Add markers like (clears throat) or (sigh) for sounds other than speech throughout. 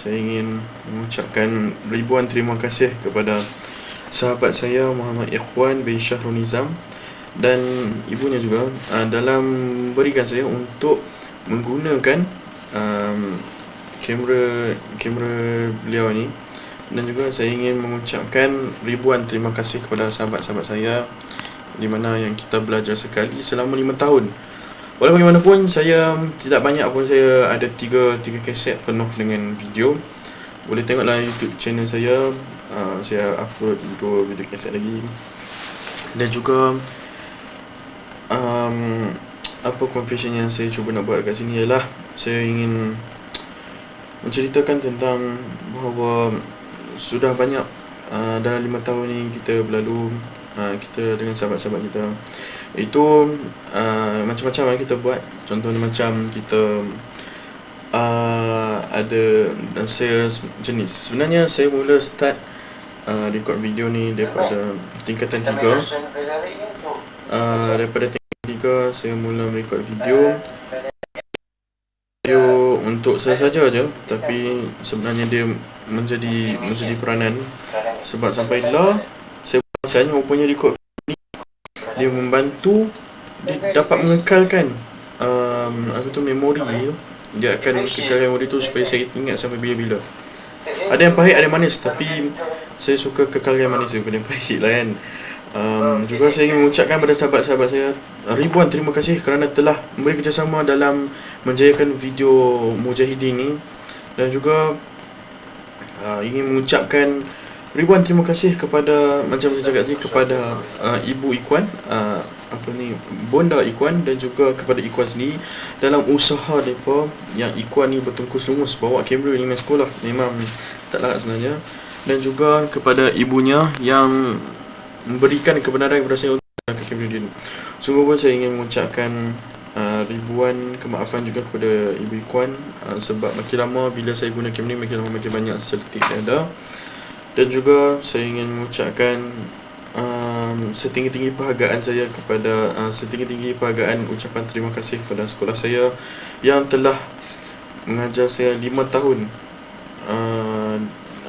saya ingin mengucapkan ribuan terima kasih kepada sahabat saya Muhammad Ikhwan bin Syahrul Nizam dan ibunya juga uh, dalam berikan saya untuk menggunakan um, kamera kamera beliau ni dan juga saya ingin mengucapkan ribuan terima kasih kepada sahabat-sahabat saya di mana yang kita belajar sekali selama lima tahun. Walau bagaimanapun saya tidak banyak pun saya ada tiga tiga kaset penuh dengan video. Boleh tengoklah YouTube channel saya. Uh, saya upload dua video kaset lagi. Dan juga um, apa confession yang saya cuba nak buat kat sini ialah saya ingin menceritakan tentang bahawa sudah banyak uh, dalam lima tahun ni kita berlalu uh, kita dengan sahabat-sahabat kita itu uh, macam-macam yang kita buat. Contohnya macam kita uh, ada dan saya jenis. Sebenarnya saya mula start uh, record video ni daripada tingkatan 3 uh, daripada tingkatan 3 saya mula record video. Video untuk saya saja aja tapi sebenarnya dia menjadi menjadi peranan. Sebab sampai lah saya rasanya rupanya record dia membantu dia dapat mengekalkan um, apa tu memori tu dia. Akan kekal memori tu supaya saya ingat sampai bila-bila. Ada yang pahit ada yang manis tapi saya suka kekal yang manis daripada yang pahit lah kan. Um, juga saya ingin mengucapkan kepada sahabat-sahabat saya ribuan terima kasih kerana telah memberi kerjasama dalam menjayakan video Mujahidin ini. Dan juga uh, ingin mengucapkan ribuan terima kasih kepada macam saya cakap tadi kepada uh, Ibu Ikwan uh, apa ni Bonda Ikwan dan juga kepada Ikwan sendiri dalam usaha depa yang Ikwan ni bertungkus lumus bawa kamera ni main sekolah. Memang tak larat sebenarnya. Dan juga kepada ibunya yang memberikan kebenaran kepada saya untuk ke Cambridge Sungguh pun saya ingin mengucapkan uh, ribuan kemaafan juga kepada Ibu Ikuan uh, sebab makin lama bila saya guna Cambridge makin lama makin banyak seletik yang ada dan juga saya ingin mengucapkan um, setinggi-tinggi perhargaan saya kepada uh, setinggi-tinggi perhargaan ucapan terima kasih kepada sekolah saya yang telah mengajar saya 5 tahun. Uh,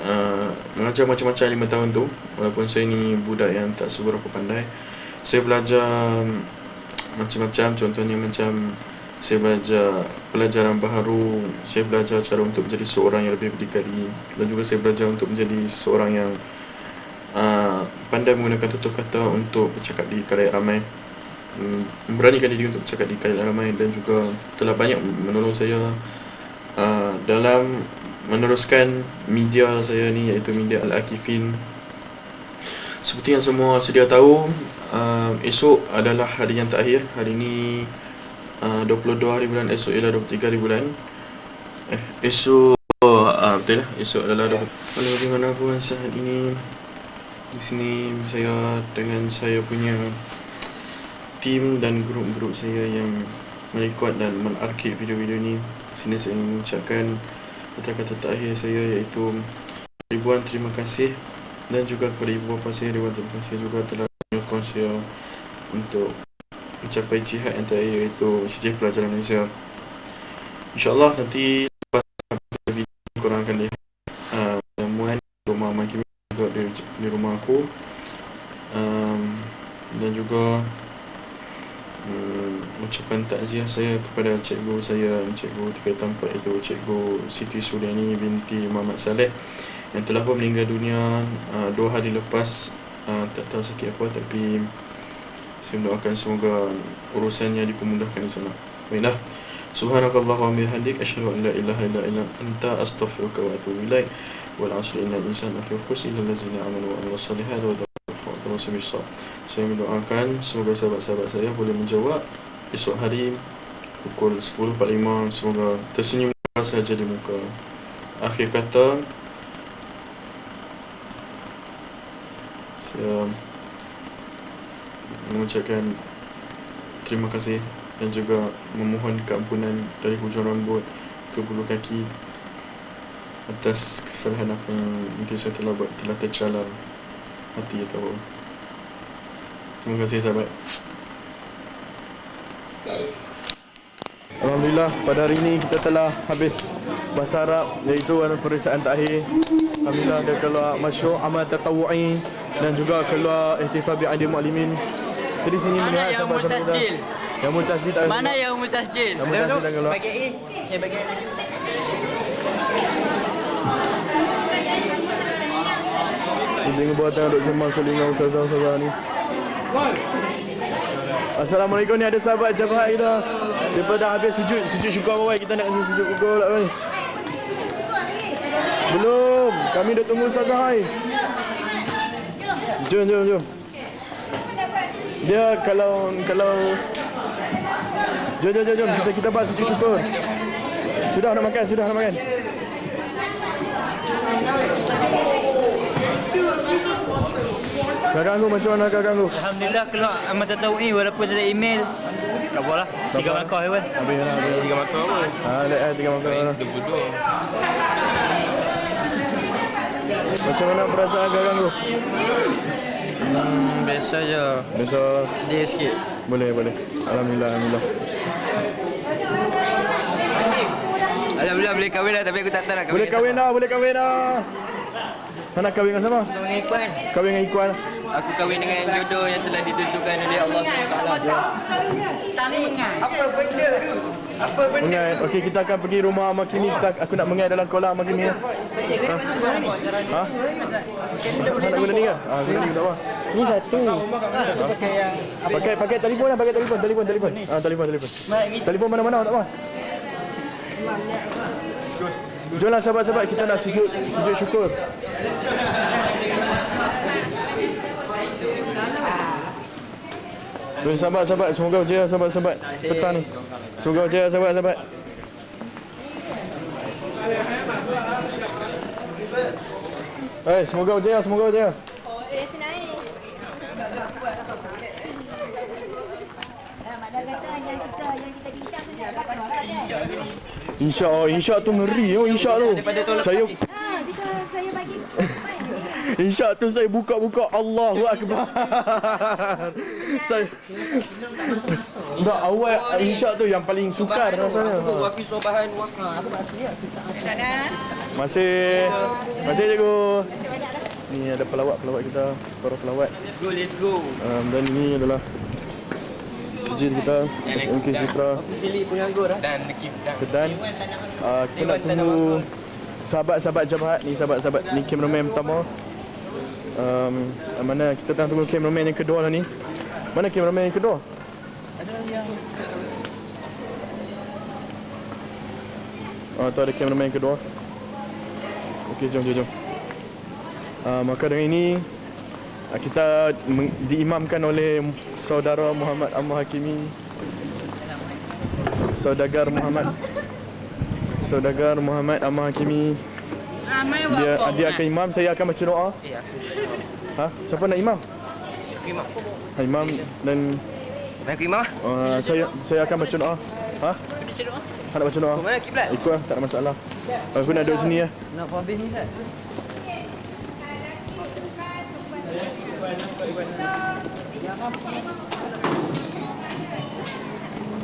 uh, mengajar macam-macam lima tahun tu walaupun saya ni budak yang tak seberapa pandai. Saya belajar macam-macam contohnya macam saya belajar pelajaran baharu saya belajar cara untuk menjadi seorang yang lebih berdikari dan juga saya belajar untuk menjadi seorang yang uh, pandai menggunakan tutur kata untuk bercakap di khalayak ramai. Memberanikan diri untuk bercakap di khalayak ramai dan juga telah banyak menolong saya uh, dalam meneruskan media saya ni iaitu media Al-Akifin. Seperti yang semua sedia tahu uh, esok adalah hari yang terakhir. Hari ni uh, 22 hari bulan esok ialah 23 hari bulan. Eh esok uh, betul lah. Esok adalah 20 walau bagaimanapun saat ini di sini saya dengan saya punya tim dan grup-grup saya yang merekod dan menarkib video-video ni sini saya ingin mengucapkan kata-kata terakhir saya iaitu ribuan terima kasih dan juga kepada ibu bapa saya ribuan terima kasih juga telah menyokong saya untuk mencapai jihad yang terakhir iaitu sijil pelajaran Malaysia. InsyaAllah nanti lepas video korang akan lihat uh, Muan rumah Maki juga di, di rumah aku. Um, dan juga hmm, ucapan takziah saya kepada cikgu saya. Cikgu tiga tempat itu cikgu Siti Suryani binti Muhammad Saleh yang telah pun meninggal dunia uh, dua hari lepas. Uh, tak tahu sakit apa tapi saya mendoakan semoga urusannya dipermudahkan di sana. Baiklah. Subhanakallah wa bihamdik asyhadu an la ilaha illa anta astaghfiruka wa atubu ilaik. Wal asri innal insana fi khusr illa allazina amanu wa amilus solihati wa tawassaw saya mendoakan semoga sahabat-sahabat saya boleh menjawab esok hari pukul 10.45 semoga tersenyum saja di muka. Akhir kata saya mengucapkan terima kasih dan juga memohon keampunan dari hujung rambut ke bulu kaki atas kesalahan apa yang mungkin saya telah buat telah tercalar hati atau Terima kasih sahabat Alhamdulillah pada hari ini kita telah habis bahasa Arab iaitu anu peperiksaan takhir. Alhamdulillah dia keluar masyru' amal tatawu'i dan juga keluar ihtifal bi aidi muallimin. Jadi sini Mana melihat yang sahabat-sahabat kita. multajil? Yang multajil tak ada. Mana yang mutasjil? Yang multajil dah keluar. Bagi A. Eh bagi A. Kita tengok buatan duk sembang sekali dengan ustazah-ustazah ni. Assalamualaikum ni ada sahabat jemaah kita. Lepas dah habis sujud, sujud syukur apa kita nak sujud syukur pula ni. Belum. Kami dah tunggu hai. Jom jom jom. Dia kalau kalau Jom jom jom jom kita kita buat sujud syukur. Sudah nak makan, sudah nak makan. Kakak aku macam mana kakak aku? Alhamdulillah keluar amal tatawu'i walaupun ada email. Tak apalah. Tiga langkah Iwan. Habis lah, habis. Tiga makan apa? Ah, lihat eh, tiga lah. Dia bodoh. Macam mana perasaan kakak aku? Hmm, biasa je. Besok Sedih sikit. boleh boleh. Alhamdulillah, alhamdulillah. Alhamdulillah boleh kahwin lah tapi aku tak tahu nak kahwin. Boleh kahwin dah, boleh kahwin dah. Nak kahwin dengan siapa? Kahwin dengan Ikhwan. Kahwin dengan Ikhwan. Aku kahwin dengan jodoh yang telah ditentukan oleh Allah SWT. Apa benda tu? Apa benda? Mengai. Okey, kita akan pergi rumah Ahmad Kimi. Kita aku nak mengai dalam kolam Ahmad Kimi. Ha? Ha? Nak guna ni ke? Ah, guna ni tak apa. Ni satu. Satu pakai yang Pakai pakai telefon lah, pakai telefon, telefon, telefon. Ah, telefon, telefon. Telefon mana-mana tak apa. Jomlah sahabat-sahabat kita nak sujud sujud syukur. Jom sahabat-sahabat semoga berjaya sahabat-sahabat petang ni. Semoga berjaya sahabat-sahabat. Eh, semoga berjaya, semoga berjaya. Oh, eh, senang. Mak dah kata yang kita yang kita bincang tu nak dapat Insya Allah, insya tu ngeri oh insya tu. Saya bagi (laughs) insya tu saya buka-buka Allahu akbar. (laughs) saya Tak awal insya tu yang paling sukar rasanya. Ha. Wafi sobahan wafi. Masih Masih cikgu. Ni ada pelawat-pelawat kita, para pelawat. Let's go, let's go. Um, dan ini adalah sijil kita SMK Citra Officially penganggur lah. Dan. Kedan. Uh, kita nak tunggu sahabat-sahabat jemaat ni, sahabat-sahabat ni cameraman pertama. Um, mana kita tengah tunggu cameraman yang kedua lah ni. Mana cameraman yang kedua? Ada yang Ah, tu ada cameraman yang kedua. Okey, jom, jom, jom. Ah, maka dengan ini ah, kita diimamkan oleh saudara Muhammad Ahmad Hakimi. Saudagar Muhammad Saudagar Muhammad Ahmad Hakimi. ramai Dia dia akan imam, saya akan baca doa. Ha? Siapa nak imam? Aku imam. Ha, imam dan Aku imam lah. uh, saya saya akan baca doa. Ha? Ha nak baca doa? Mana kiblat? Ikut lah, tak ada masalah. Aku nak duduk sini ya. Nak habis ni Ustaz.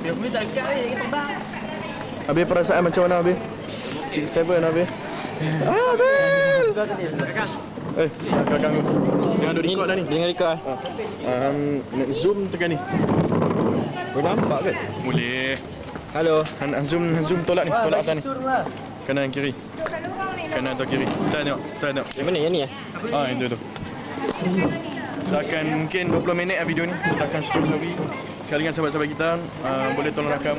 Dia punya tak dekat ni, kita terbang. Habis perasaan macam mana Habis? Six seven Habis? (laughs) Ah, Habis! Eh, kakak aku. Jangan duduk record dah ni. Jangan record lah. Um, nak zoom tekan ni. Boleh nampak ke? Boleh. Halo. Han, han zoom, han zoom tolak ni. Tolak atas ni. Kanan kiri. Kanan atau kiri. Tak tengok. Tak tengok. Yang mana? Yang ni ya? Ah, yang tu tu. Kita akan mungkin 20 minit lah video ni. Kita akan shoot story. Sekali dengan sahabat-sahabat kita. Uh, boleh tolong rakam.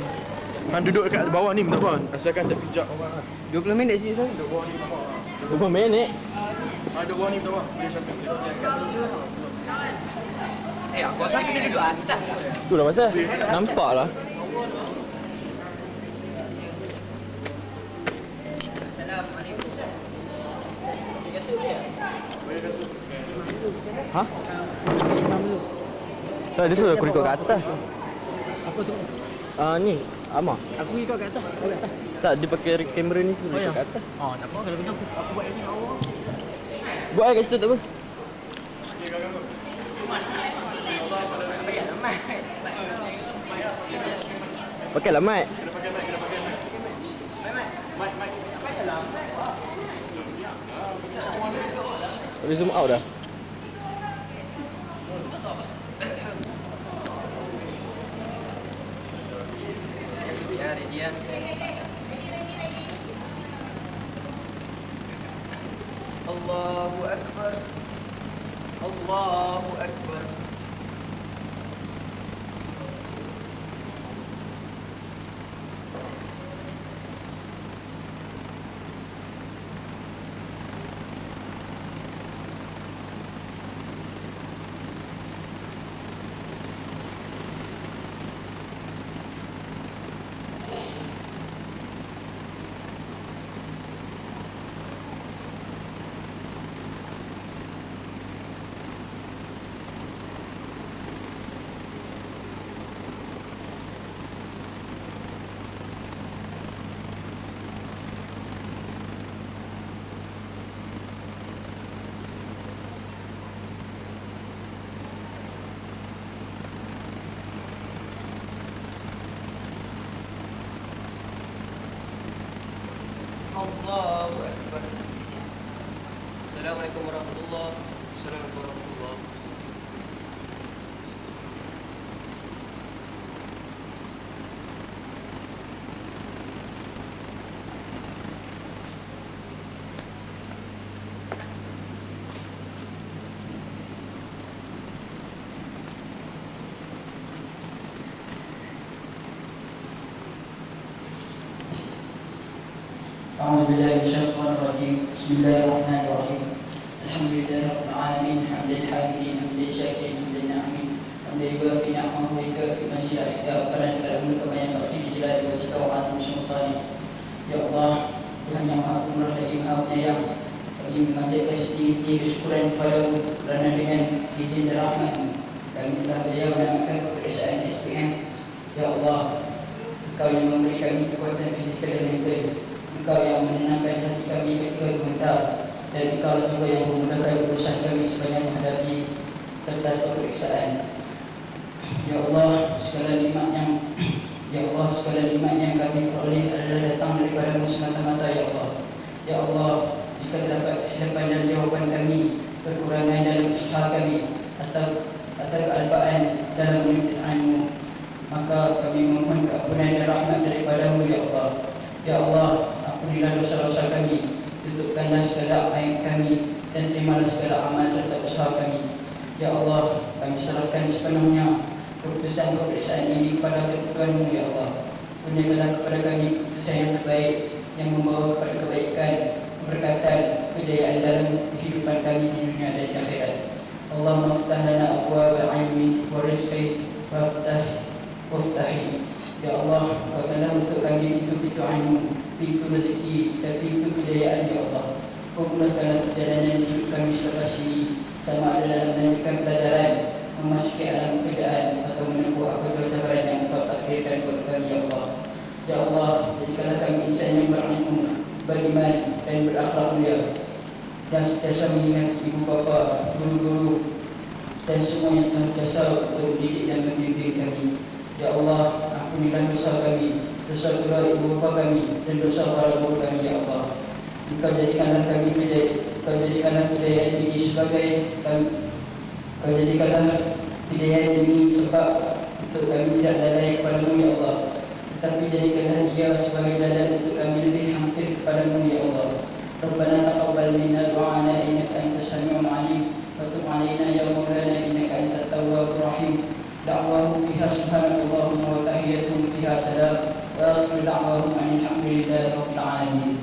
Han duduk dekat bawah ni, tak apa. Asalkan tak pijak orang. 20 minit sih Ustaz. 20 minit? Ah, duduk bawah ni, tak apa. Boleh cakap. Eh, aku rasa kena duduk atas. Tu lah pasal. Nampak lah. Ha? Tak, dia suruh aku record kat atas. Apa tu? Ah ni, Amar. Aku ikut kat atas. Kat atas. Tak, dia pakai kamera ni suruh oh, kat atas. Oh, tak apa kalau begitu aku, aku buat ni awak. Buat air kat situ tak apa. Pakai lah mat. Ini zoom out dah. Ya, ready. Allahu Akbar. Allahu Akbar. Allahu Akbar. Assalamualaikum warahmatullahi Assalamualaikum warahmatullahi أعوذ بالله من الشيطان الرجيم بسم الله الرحمن الرحيم الحمد لله رب العالمين حمد الحامدين حمد الشاكرين حمد الناعمين حمد يوافي نعمه ويكافئ مزيدا إذا ربنا لك الحمد كما ينبغي لجلال وجهك وعظيم سلطانك Ya Allah Tuhan yang maha pemurah lagi maha penyayang Kami memanjatkan sedikit syukuran kepadamu Kerana dengan izin dan rahmatmu Kami telah berjaya menamakan peperiksaan SPM Ya Allah Engkau yang memberi kami kekuatan fizikal dan mental Engkau yang menenangkan hati kami ketika gemetar Dan engkau juga yang memudahkan urusan kami sebanyak menghadapi kertas peperiksaan Ya Allah, segala nikmat yang (clears throat) Ya Allah, segala nikmat yang kami peroleh adalah datang daripada semata-mata Ya Allah. Ya Allah, jika terdapat kesilapan dalam jawapan kami Kekurangan dalam usaha kami Atau atau kealpaan dalam menuntut Maka kami memohon keampunan dan rahmat daripadamu Ya Allah. Ya Allah, ampunilah dosa-dosa kami Tutupkanlah segala aib kami Dan terimalah segala amal serta usaha kami. Ya Allah, kami serahkan sepenuhnya keputusan pemeriksaan ini kepada ketuanmu Ya Allah. Kurniakanlah kepada kami keputusan yang terbaik Yang membawa kepada kebaikan, keberkatan, kejayaan dalam kehidupan kami di dunia dan di akhirat. Allahumma ftah lana wa rizqi wa ftah waftahi Ya Allah, buatkanlah untuk kami pintu-pintu ilmu, pintu rezeki dan pintu kejayaan Ya Allah. Kau mudahkanlah perjalanan hidup kami selepas ini Sama ada dalam melanjutkan pelajaran memasuki alam pekerjaan atau menempuh apa jauh cabaran yang engkau takdirkan buat kami ya Allah. Ya Allah, jadikanlah kami insan yang berilmu, beriman dan berakhlak mulia. Dan sentiasa mengingat ibu bapa, guru-guru dan semua yang telah biasa untuk mendidik dan membimbing kami. Ya Allah, ampunilah dosa kami, dosa kedua ibu bapa kami dan dosa para guru kami Ya Allah. Engkau jadikanlah kami kejayaan, Engkau jadikanlah kejayaan ini sebagai kami Kau jadikanlah kejayaan ini sebab untuk kami tidak lalai kepadamu ya Allah. Tetapi jadikanlah ia sebagai jalan untuk kami lebih hampir kepadamu ya Allah. Rabbana taqabbal minna du'ana innaka antas samiul alim wa tub alaina ya maulana innaka antat tawwabur rahim. Da'wahu fiha subhanakallahumma wa fiha salam wa akhiru da'wahum alhamdulillahi rabbil alamin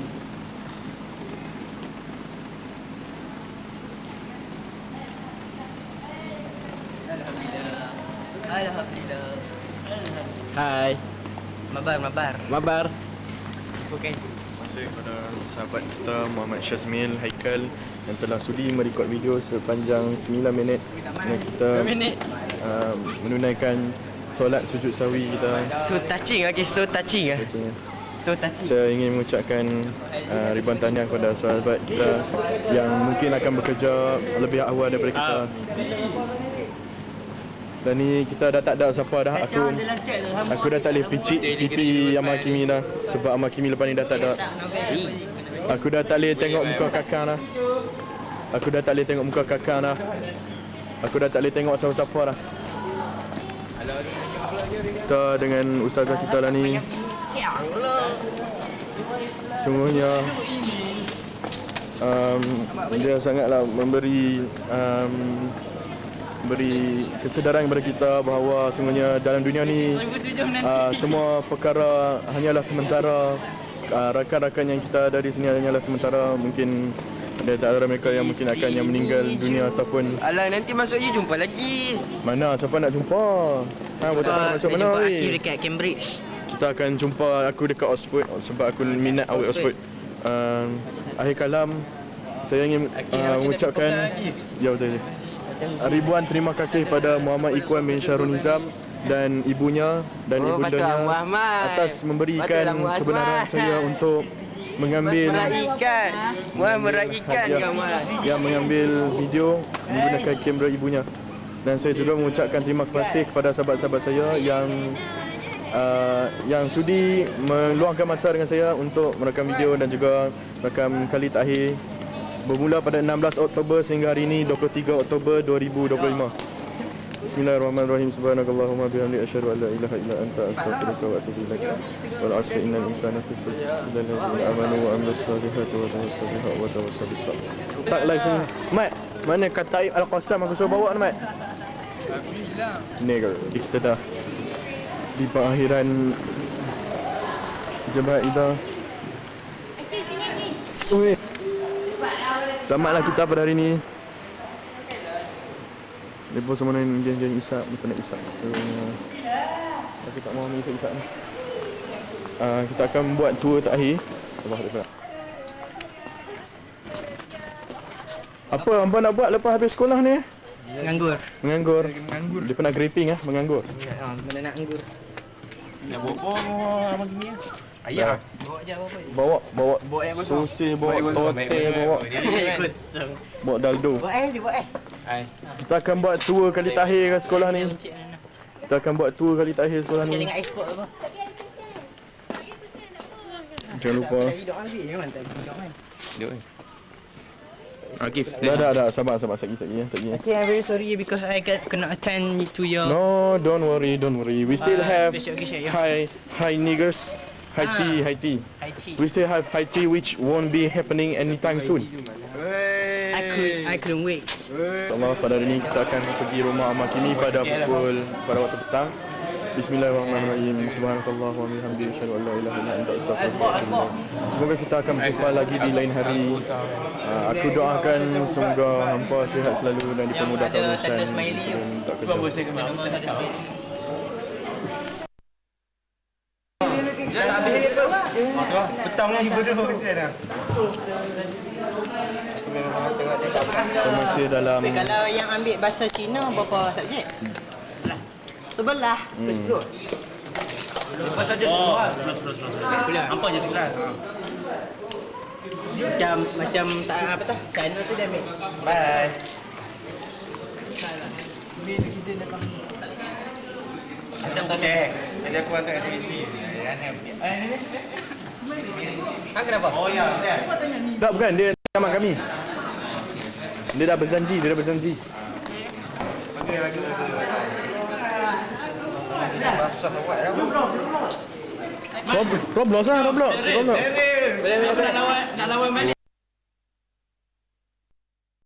Alhamdulillah. Alhamdulillah. Hai. Mabar, mabar. Mabar. Okay. Terima kasih kepada sahabat kita Muhammad Syazmil Haikal yang telah sudi merekod video sepanjang 9 minit dan kita 9 minit. uh, menunaikan solat sujud sawi kita. So touching, okay, so touching ah. Maksudnya, So touching. saya ingin mengucapkan uh, ribuan tahniah kepada sahabat kita yang mungkin akan bekerja lebih awal daripada kita. Dan ni kita dah tak ada siapa dah aku aku dah tak boleh picit pipi Amal Kimi dah. Sebab Amal Kimi lepas ni dah tak ada. Aku dah tak boleh tengok muka kakak dah. Aku dah tak boleh tengok muka kakak dah. Aku dah tak boleh tengok siapa-siapa dah. Kita dengan ustazah kita lah ni. Sungguhnya um, dia sangatlah memberi um, beri kesedaran kepada kita bahawa sungguhnya dalam dunia ni uh, semua perkara hanyalah sementara uh, rakan-rakan yang kita ada di sini hanyalah sementara mungkin ada tak ada mereka yang mungkin akan yang meninggal dunia ataupun Alah nanti masuk je jumpa lagi. mana siapa nak jumpa ha betul tak nak masuk mana jumpa weh? Akif dekat Cambridge. kita akan jumpa aku dekat Oxford sebab aku minat awet Oxford. Um, akhir kalam saya ingin uh, mengucapkan ya betul je. Ribuan terima kasih pada Muhammad Ikhwan bin Syarul Nizam dan ibunya dan Oh, ibundanya atas memberikan kebenaran saya untuk mengambil Meraihkan. Muaz meraihkan Muaz. yang mengambil video menggunakan kamera ibunya. Dan saya juga mengucapkan terima kasih kepada sahabat-sahabat saya yang uh, yang sudi meluangkan masa dengan saya untuk merakam video dan juga merakam kali takhir bermula pada 16 Oktober sehingga hari ini 23 Oktober 2025 Bismillahirrahmanirrahim. Subhanakallahumma bihamdi asyhadu an la ilaha illa anta astaghfiruka wa atubu ilaik. Wal asri innal insana fi khusr illa allazina amanu wa amilus solihati wa tawassaw biha wa tawassaw bis sabr. Tak live ni. Mat mana kata al-qasam aku suruh bawa ni mat? Nigger kita dah di pengakhiran Jemaah Ida Okey, sini. Ui. Tamatlah kita pada hari ni Lepas semua ni dia jadi isak, dia nak isak uh, Aku tak mahu isak isak ni uh, Kita akan buat tour terakhir Allah Akbar Apa hampa nak buat lepas habis sekolah ni? Nganggur. Menganggur Menganggur Dia pernah graping ah, menganggur Ha, mana nak nganggur. Nak buat apa abang gini ya? Ayah. Bawa je apa-apa. Bawa, bawa Bawa air kosong. Sosis, bawa tote, bawa Kosong. Bawa daldo Bawa air je, bawa air. Kita akan buat tour kali terakhir kat sekolah ni. Kita akan buat tour kali terakhir sekolah ni dengan export apa? Jangan lupa kan. Akif. Dah dah dah sabar sabar sekejap sekejap ya sekejap. Okay, I'm very sorry because I can, cannot attend to your No, don't worry, don't worry. We still Uh, have besok kesya, ya. high high niggers, high tea, high tea. IT. We still have high tea which won't be happening anytime soon. I could I couldn't wait. InsyaAllah pada hari ini kita akan pergi rumah Makini pada pukul pada waktu petang. Bismillahirrahmanirrahim. Subhanakallah wa bihamdi asyhadu an la ilaha illa anta astaghfiruka wa atubu ilaik. Semoga kita akan berjumpa lagi di lain hari. Uh, aku doakan semoga hampa sihat selalu dan dipermudahkan urusan dan tak kerja. Ada dah. Kita masih dalam Tapi kalau yang ambil bahasa Cina berapa subjek? Sebelah. Sebelah. hmm, Lepas saja sebelah. Sebelas, sebelas, sebelas. Apa je sebelas? Macam macam tak apa tah? China tu dia ambil. Bye. Macam teks. Jadi aku hantar kat sini sini. Ha kenapa? Oh ya, betul. Tak bukan dia nama kami. Dia dah berjanji, dia dah berjanji. Basah buat dah. Rob- Roblox lah, Roblox. Roblox. Boleh boleh boleh. Nak lawan, nak lawan balik.